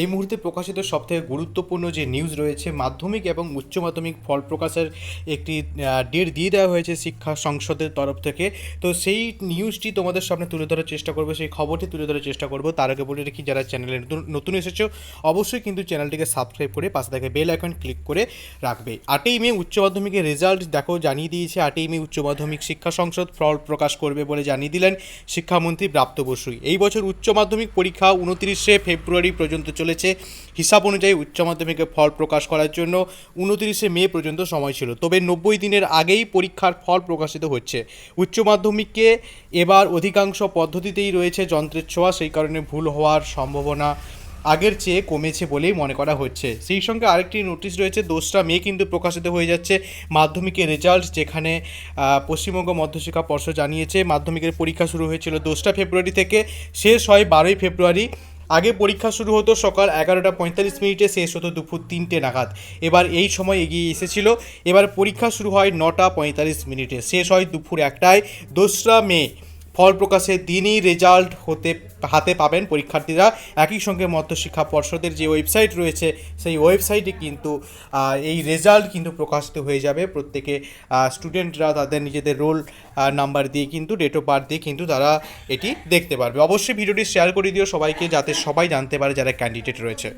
এই মুহূর্তে প্রকাশিত সবথেকে গুরুত্বপূর্ণ যে নিউজ রয়েছে, মাধ্যমিক এবং উচ্চ মাধ্যমিক ফল প্রকাশের একটি ডেট দিয়ে দেওয়া হয়েছে শিক্ষা সংসদের তরফ থেকে। তো সেই নিউজটি তোমাদের সামনে তুলে ধরার চেষ্টা করব, সেই খবরটি তুলে ধরার চেষ্টা করব। তার আগে বলে রাখি, যারা চ্যানেলে নতুন এসেছ, অবশ্যই কিন্তু চ্যানেলটিকে সাবস্ক্রাইব করে পাশে থাকে বেল আইকন ক্লিক করে রাখবে। আটই মে উচ্চ মাধ্যমিকের রেজাল্ট দেখো, জানিয়ে দিয়েছে, আটই মে উচ্চ মাধ্যমিক শিক্ষা সংসদ ফল প্রকাশ করবে বলে জানিয়ে দিলেন শিক্ষামন্ত্রী প্রাপ্ত বসুই। এই বছর উচ্চ মাধ্যমিক পরীক্ষা উনত্রিশে ফেব্রুয়ারি পর্যন্ত চলেছে। হিসাব অনুযায়ী উচ্চ মাধ্যমিকের ফল প্রকাশ করার জন্য উনত্রিশে মে পর্যন্ত সময় ছিল। তবে নব্বই দিনের আগেই পরীক্ষার ফল প্রকাশিত হচ্ছে। উচ্চ মাধ্যমিককে এবার অধিকাংশ পদ্ধতিতেই রয়েছে যন্ত্রের ছোঁয়া, সেই কারণে ভুল হওয়ার সম্ভাবনা আগের চেয়ে কমেছে বলেই মনে করা হচ্ছে। সেই সঙ্গে আরেকটি নোটিশ রয়েছে, দোসরা মে কিন্তু প্রকাশিত হয়ে যাচ্ছে মাধ্যমিকের রেজাল্ট, যেখানে পশ্চিমবঙ্গ মধ্যশিক্ষা পর্ষদ জানিয়েছে, মাধ্যমিকের পরীক্ষা শুরু হয়েছিল দোসরা ফেব্রুয়ারি থেকে, শেষ হয় বারোই ফেব্রুয়ারি। আগে পরীক্ষা শুরু হতো সকাল এগারোটা পঁয়তাল্লিশ মিনিটে, শেষ হতো দুপুর তিনটে নাগাদ। এবার এই সময় এগিয়ে এসেছিল। এবার পরীক্ষা শুরু হয় নটা পঁয়তাল্লিশ মিনিটে। শেষ হয় দুপুর একটায়। দোসরা মে ফল প্রকাশের দিনই রেজাল্ট হতে, হাতে পাবেন পরীক্ষার্থীরা। একই সঙ্গে মধ্যশিক্ষা পর্ষদের যে ওয়েবসাইট রয়েছে, সেই ওয়েবসাইটে কিন্তু এই রেজাল্ট কিন্তু প্রকাশিত হয়ে যাবে। প্রত্যেকে স্টুডেন্টরা তাদের নিজেদের রোল নাম্বার দিয়ে কিন্তু, ডেট অফ বার্থ দিয়ে কিন্তু তারা এটি দেখতে পারবে। অবশ্যই ভিডিওটি শেয়ার করে দিও সবাইকে, যাতে সবাই জানতে পারে যারা ক্যান্ডিডেট রয়েছে।